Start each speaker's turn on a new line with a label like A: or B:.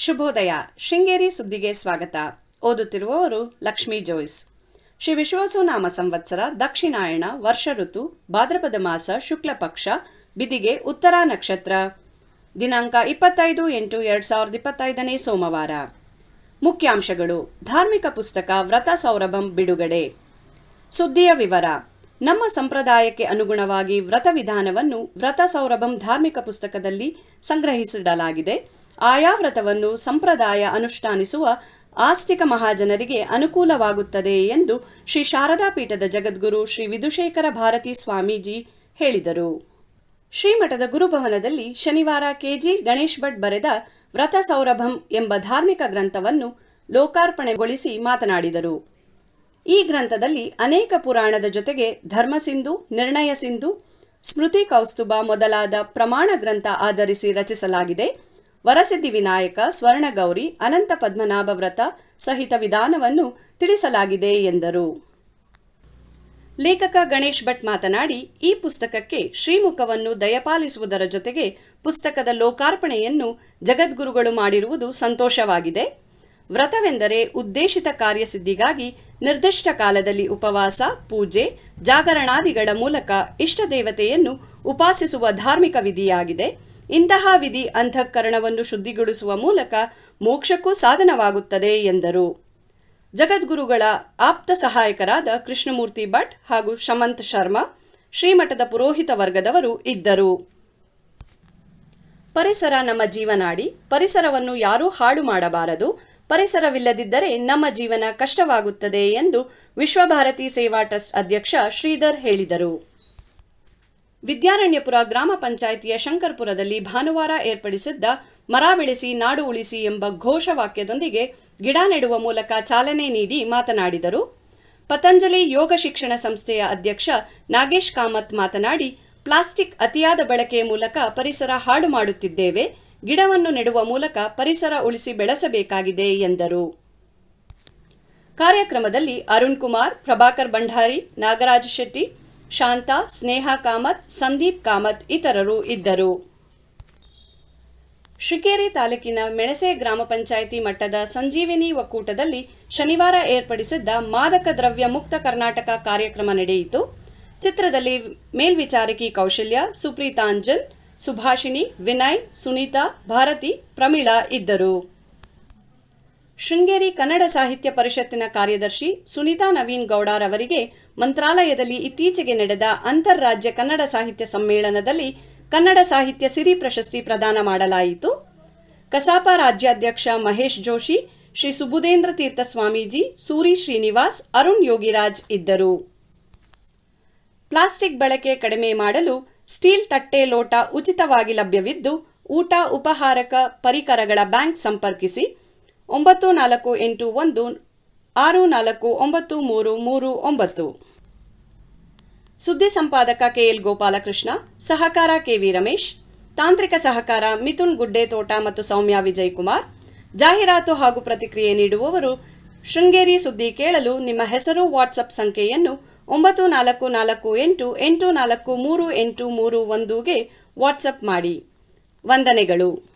A: ಶುಭೋದಯ. ಶೃಂಗೇರಿ ಸುದ್ದಿಗೆ ಸ್ವಾಗತ. ಓದುತ್ತಿರುವವರು ಲಕ್ಷ್ಮೀ ಜೋಯ್ಸ್. ಶ್ರೀ ವಿಶ್ವವಸುನಾಮ ಸಂವತ್ಸರ, ದಕ್ಷಿಣಾಯಣ, ವರ್ಷ ಋತು, ಭಾದ್ರಪದ ಮಾಸ, ಶುಕ್ಲ ಪಕ್ಷ, ಬಿದಿಗೆ ಉತ್ತರ ನಕ್ಷತ್ರ. ದಿನಾಂಕ ಇಪ್ಪತ್ತೈದು ಎಂಟು ಎರಡು ಸಾವಿರದ ಇಪ್ಪತ್ತೈದನೇ ಸೋಮವಾರ. ಮುಖ್ಯಾಂಶಗಳು. ಧಾರ್ಮಿಕ ಪುಸ್ತಕ ವ್ರತ ಸೌರಭಂ ಬಿಡುಗಡೆ. ಸುದ್ದಿಯ ವಿವರ. ನಮ್ಮ ಸಂಪ್ರದಾಯಕ್ಕೆ ಅನುಗುಣವಾಗಿ ವ್ರತ ವಿಧಾನವನ್ನು ವ್ರತ ಸೌರಭಂ ಧಾರ್ಮಿಕ ಪುಸ್ತಕದಲ್ಲಿ ಸಂಗ್ರಹಿಸಿಡಲಾಗಿದೆ. ಆಯಾ ವ್ರತವನ್ನು ಸಂಪ್ರದಾಯ ಅನುಷ್ಠಾನಿಸುವ ಆಸ್ತಿಕ ಮಹಾಜನರಿಗೆ ಅನುಕೂಲವಾಗುತ್ತದೆ ಎಂದು ಶ್ರೀ ಶಾರದಾ ಪೀಠದ ಜಗದ್ಗುರು ಶ್ರೀ ವಿಧುಶೇಖರ ಭಾರತಿ ಸ್ವಾಮೀಜಿ ಹೇಳಿದರು. ಶ್ರೀಮಠದ ಗುರುಭವನದಲ್ಲಿ ಶನಿವಾರ ಕೆಜಿ ಗಣೇಶ್ ಭಟ್ ಬರೆದ ವ್ರತ ಸೌರಭಂ ಎಂಬ ಧಾರ್ಮಿಕ ಗ್ರಂಥವನ್ನು ಲೋಕಾರ್ಪಣೆಗೊಳಿಸಿ ಮಾತನಾಡಿದರು. ಈ ಗ್ರಂಥದಲ್ಲಿ ಅನೇಕ ಪುರಾಣದ ಜೊತೆಗೆ ಧರ್ಮಸಿಂಧು ನಿರ್ಣಯ ಸಿಂಧು, ಸ್ಮೃತಿ ಕೌಸ್ತುಭ ಮೊದಲಾದ ಪ್ರಮಾಣ ಗ್ರಂಥ ಆಧರಿಸಿ ರಚಿಸಲಾಗಿದೆ. ವರಸಿದ್ಧಿ ವಿನಾಯಕ, ಸ್ವರ್ಣಗೌರಿ, ಅನಂತ ಪದ್ಮನಾಭ ವ್ರತ ಸಹಿತ ವಿಧಾನವನ್ನು ತಿಳಿಸಲಾಗಿದೆ ಎಂದರು. ಲೇಖಕ ಗಣೇಶ್ ಭಟ್ ಮಾತನಾಡಿ, ಈ ಪುಸ್ತಕಕ್ಕೆ ಶ್ರೀಮುಖವನ್ನು ದಯಪಾಲಿಸುವುದರ ಜೊತೆಗೆ ಪುಸ್ತಕದ ಲೋಕಾರ್ಪಣೆಯನ್ನು ಜಗದ್ಗುರುಗಳು ಮಾಡಿರುವುದು ಸಂತೋಷವಾಗಿದೆ. ವ್ರತವೆಂದರೆ ಉದ್ದೇಶಿತ ಕಾರ್ಯಸಿದ್ಧಿಗಾಗಿ ನಿರ್ದಿಷ್ಟ ಕಾಲದಲ್ಲಿ ಉಪವಾಸ, ಪೂಜೆ, ಜಾಗರಣಾದಿಗಳ ಮೂಲಕ ಇಷ್ಟ ದೇವತೆಯನ್ನು ಉಪಾಸಿಸುವ ಧಾರ್ಮಿಕ ವಿಧಿಯಾಗಿದೆ. ಇಂತಹ ವಿಧಿ ಅಂತಃಕರಣವನ್ನು ಶುದ್ಧಿಗೊಳಿಸುವ ಮೂಲಕ ಮೋಕ್ಷಕ್ಕೂ ಸಾಧನವಾಗುತ್ತದೆ ಎಂದರು. ಜಗದ್ಗುರುಗಳ ಆಪ್ತ ಸಹಾಯಕರಾದ ಕೃಷ್ಣಮೂರ್ತಿ ಭಟ್ ಹಾಗೂ ಶಮಂತ್ ಶರ್ಮಾ, ಶ್ರೀಮಠದ ಪುರೋಹಿತ ವರ್ಗದವರು ಇದ್ದರು. ಪರಿಸರ ನಮ್ಮ ಜೀವನಾಡಿ, ಪರಿಸರವನ್ನು ಯಾರೂ ಹಾಳು ಮಾಡಬಾರದು. ಪರಿಸರವಿಲ್ಲದಿದ್ದರೆ ನಮ್ಮ ಜೀವನ ಕಷ್ಟವಾಗುತ್ತದೆ ಎಂದು ವಿಶ್ವಭಾರತಿ ಸೇವಾ ಟ್ರಸ್ಟ್ ಅಧ್ಯಕ್ಷ ಶ್ರೀಧರ್ ಹೇಳಿದರು. ವಿದ್ಯಾರಣ್ಯಪುರ ಗ್ರಾಮ ಪಂಚಾಯಿತಿಯ ಶಂಕರ್ಪುರದಲ್ಲಿ ಭಾನುವಾರ ಏರ್ಪಡಿಸಿದ್ದ ಮರ ಬೆಳೆಸಿ ನಾಡು ಉಳಿಸಿ ಎಂಬ ಘೋಷವಾಕ್ಯದೊಂದಿಗೆ ಗಿಡ ನೆಡುವ ಮೂಲಕ ಚಾಲನೆ ನೀಡಿ ಮಾತನಾಡಿದರು. ಪತಂಜಲಿ ಯೋಗ ಶಿಕ್ಷಣ ಸಂಸ್ಥೆಯ ಅಧ್ಯಕ್ಷ ನಾಗೇಶ್ ಕಾಮತ್ ಮಾತನಾಡಿ, ಪ್ಲಾಸ್ಟಿಕ್ ಅತಿಯಾದ ಬಳಕೆಯ ಮೂಲಕ ಪರಿಸರ ಹಾಳು ಮಾಡುತ್ತಿದ್ದೇವೆ. ಗಿಡವನ್ನು ನೆಡುವ ಮೂಲಕ ಪರಿಸರ ಉಳಿಸಿ ಬೆಳೆಸಬೇಕಾಗಿದೆ ಎಂದರು. ಕಾರ್ಯಕ್ರಮದಲ್ಲಿ ಅರುಣ್ ಕುಮಾರ್, ಪ್ರಭಾಕರ್ ಭಂಡಾರಿ, ನಾಗರಾಜ್ ಶೆಟ್ಟಿ, ಶಾಂತಾ, ಸ್ನೇಹ ಕಾಮತ್, ಸಂದೀಪ್ ಕಾಮತ್ ಇತರರು ಇದ್ದರು. ಶೃಂಗೇರಿ ತಾಲೂಕಿನ ಮೆಣಸೆ ಗ್ರಾಮ ಪಂಚಾಯಿತಿ ಮಟ್ಟದ ಸಂಜೀವಿನಿ ಒಕ್ಕೂಟದಲ್ಲಿ ಶನಿವಾರ ಏರ್ಪಡಿಸಿದ್ದ ಮಾದಕ ದ್ರವ್ಯ ಮುಕ್ತ ಕರ್ನಾಟಕ ಕಾರ್ಯಕ್ರಮ ನಡೆಯಿತು. ಚಿತ್ರದಲ್ಲಿ ಮೇಲ್ವಿಚಾರಕಿ ಕೌಶಲ್ಯ ಸುಪ್ರೀತಾಂಜನ್ ಸುಭಾಷಿಣಿ, ವಿನಯ್, ಸುನೀತಾ, ಭಾರತಿ, ಪ್ರಮೀಳಾ ಇದ್ದರು. ಶೃಂಗೇರಿ ಕನ್ನಡ ಸಾಹಿತ್ಯ ಪರಿಷತ್ತಿನ ಕಾರ್ಯದರ್ಶಿ ಸುನೀತಾ ನವೀನ್ ಗೌಡರವರಿಗೆ ಮಂತ್ರಾಲಯದಲ್ಲಿ ಇತ್ತೀಚೆಗೆ ನಡೆದ ಅಂತಾರಾಜ್ಯ ಕನ್ನಡ ಸಾಹಿತ್ಯ ಸಮ್ಮೇಳನದಲ್ಲಿ ಕನ್ನಡ ಸಾಹಿತ್ಯ ಸಿರಿ ಪ್ರಶಸ್ತಿ ಪ್ರದಾನ ಮಾಡಲಾಯಿತು. ಕಸಾಪ ರಾಜ್ಯಾಧ್ಯಕ್ಷ ಮಹೇಶ್ ಜೋಶಿ, ಶ್ರೀ ಸುಬುಧೇಂದ್ರ ತೀರ್ಥ ಸ್ವಾಮೀಜಿ, ಸೂರಿ ಶ್ರೀನಿವಾಸ್, ಅರುಣ್ ಯೋಗಿರಾಜ್ ಇದ್ದರು. ಪ್ಲಾಸ್ಟಿಕ್ ಬಳಕೆ ಕಡಿಮೆ ಮಾಡಲು ಸ್ಟೀಲ್ ತಟ್ಟೆ ಲೋಟ ಉಚಿತವಾಗಿ ಲಭ್ಯವಿದ್ದು, ಊಟ, ಉಪಹಾರಕ ಪರಿಕರಗಳ ಬ್ಯಾಂಕ್ ಸಂಪರ್ಕಿಸಿ ಒಂಬತ್ತು ನಾಲ್ಕು ಎಂಟು ಒಂದು, ಆರು ನಾಲ್ಕು ಒಂಬತ್ತು ಮೂರು ಮೂರು ಒಂಬತ್ತು. ಸುದ್ದಿ ಸಂಪಾದಕ ಕೆಎಲ್ ಗೋಪಾಲಕೃಷ್ಣ, ಸಹಕಾರ ಕೆವಿ ರಮೇಶ್, ತಾಂತ್ರಿಕ ಸಹಕಾರ ಮಿಥುನ್ ಗುಡ್ಡೆ ತೋಟ ಮತ್ತು ಸೌಮ್ಯ ವಿಜಯ್ ಕುಮಾರ್, ಜಾಹೀರಾತು ಹಾಗೂ ಪ್ರತಿಕ್ರಿಯೆ ನೀಡುವವರು ಶೃಂಗೇರಿ ಸುದ್ದಿ ಕೇಳಲು ನಿಮ್ಮ ಹೆಸರು, ವಾಟ್ಸಪ್ ಸಂಖ್ಯೆಯನ್ನು ಒಂಬತ್ತು ನಾಲ್ಕು ನಾಲ್ಕು ಎಂಟು ಎಂಟು ನಾಲ್ಕು ಮೂರು ಎಂಟು ಮೂರು ಒಂದುಗೆ ವಾಟ್ಸಪ್ ಮಾಡಿ. ವಂದನೆಗಳು.